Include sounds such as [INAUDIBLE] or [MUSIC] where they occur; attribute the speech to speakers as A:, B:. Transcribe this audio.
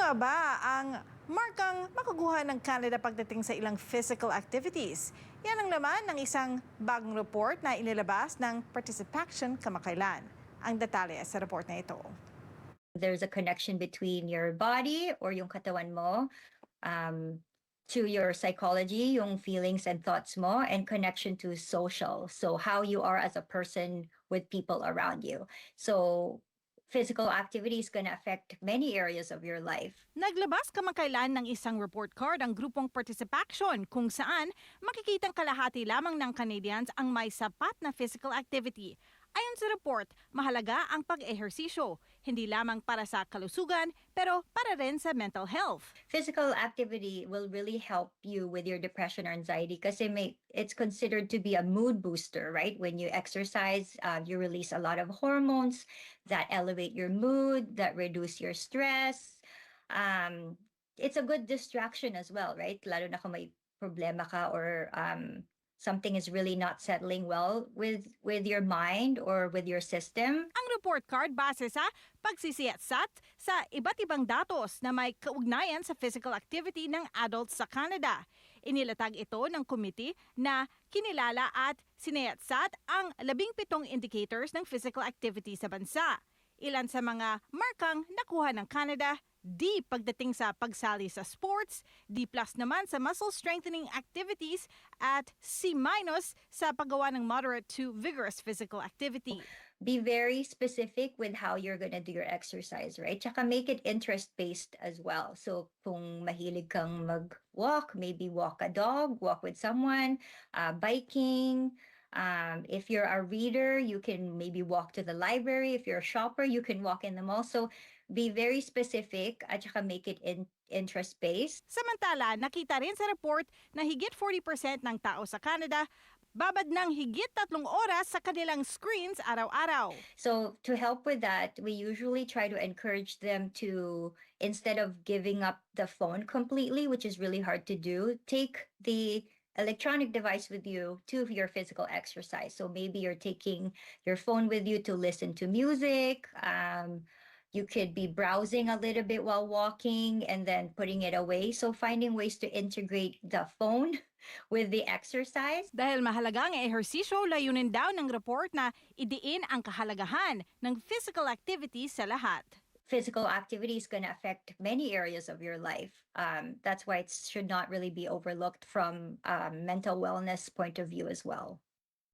A: nga ba ang markang makukuha ng Canada pagdating sa ilang physical activities? Yan ang laman ng isang bagong report na inilabas ng Participation kamakailan. Ang detalye sa report na ito.
B: there's a connection between your body or yung katawan mo um, to your psychology, yung feelings and thoughts mo, and connection to social. So how you are as a person with people around you. So physical activity is going to affect many areas of your life.
A: Naglabas kamakailan ng isang report card ang grupong Participation kung saan makikitang kalahati lamang ng Canadians ang may sapat na physical activity. Ayon sa report, mahalaga ang pag-ehersisyo, hindi lamang para sa kalusugan, pero para rin sa mental health.
B: Physical activity will really help you with your depression or anxiety it may, it's considered to be a mood booster, right? When you exercise, uh, you release a lot of hormones that elevate your mood, that reduce your stress. Um, it's a good distraction as well, right? Lalo na kung may problema ka or um, something is really not settling well with with your mind or with your system.
A: Ang report card base sa pagsisiyat-sat sa iba't ibang datos na may kaugnayan sa physical activity ng adults sa Canada. Inilatag ito ng committee na kinilala at sinayat-sat ang labing pitong indicators ng physical activity sa bansa. Ilan sa mga markang nakuha ng Canada, D pagdating sa pagsali sa sports, D plus naman sa muscle strengthening activities at C minus sa paggawa ng moderate to vigorous physical activity.
B: be very specific with how you're gonna do your exercise, right? Tsaka make it interest-based as well. So kung mahilig kang mag-walk, maybe walk a dog, walk with someone, uh, biking. Um, if you're a reader, you can maybe walk to the library. If you're a shopper, you can walk in the mall. So be very specific at saka make it in interest-based.
A: Samantala, nakita rin sa report na higit 40% ng tao sa Canada babad ng higit tatlong oras sa kanilang screens araw-araw.
B: So to help with that, we usually try to encourage them to instead of giving up the phone completely, which is really hard to do, take the electronic device with you to your physical exercise. So maybe you're taking your phone with you to listen to music. Um, you could be browsing a little bit while walking and then putting it away. So finding ways to integrate the phone [LAUGHS] with the exercise.
A: Dahil mahalaga ang ehersisyo, layunin daw ng report na idiin ang kahalagahan ng physical activity sa lahat.
B: Physical activity is going to affect many areas of your life. Um, that's why it should not really be overlooked from a mental wellness point of view as well.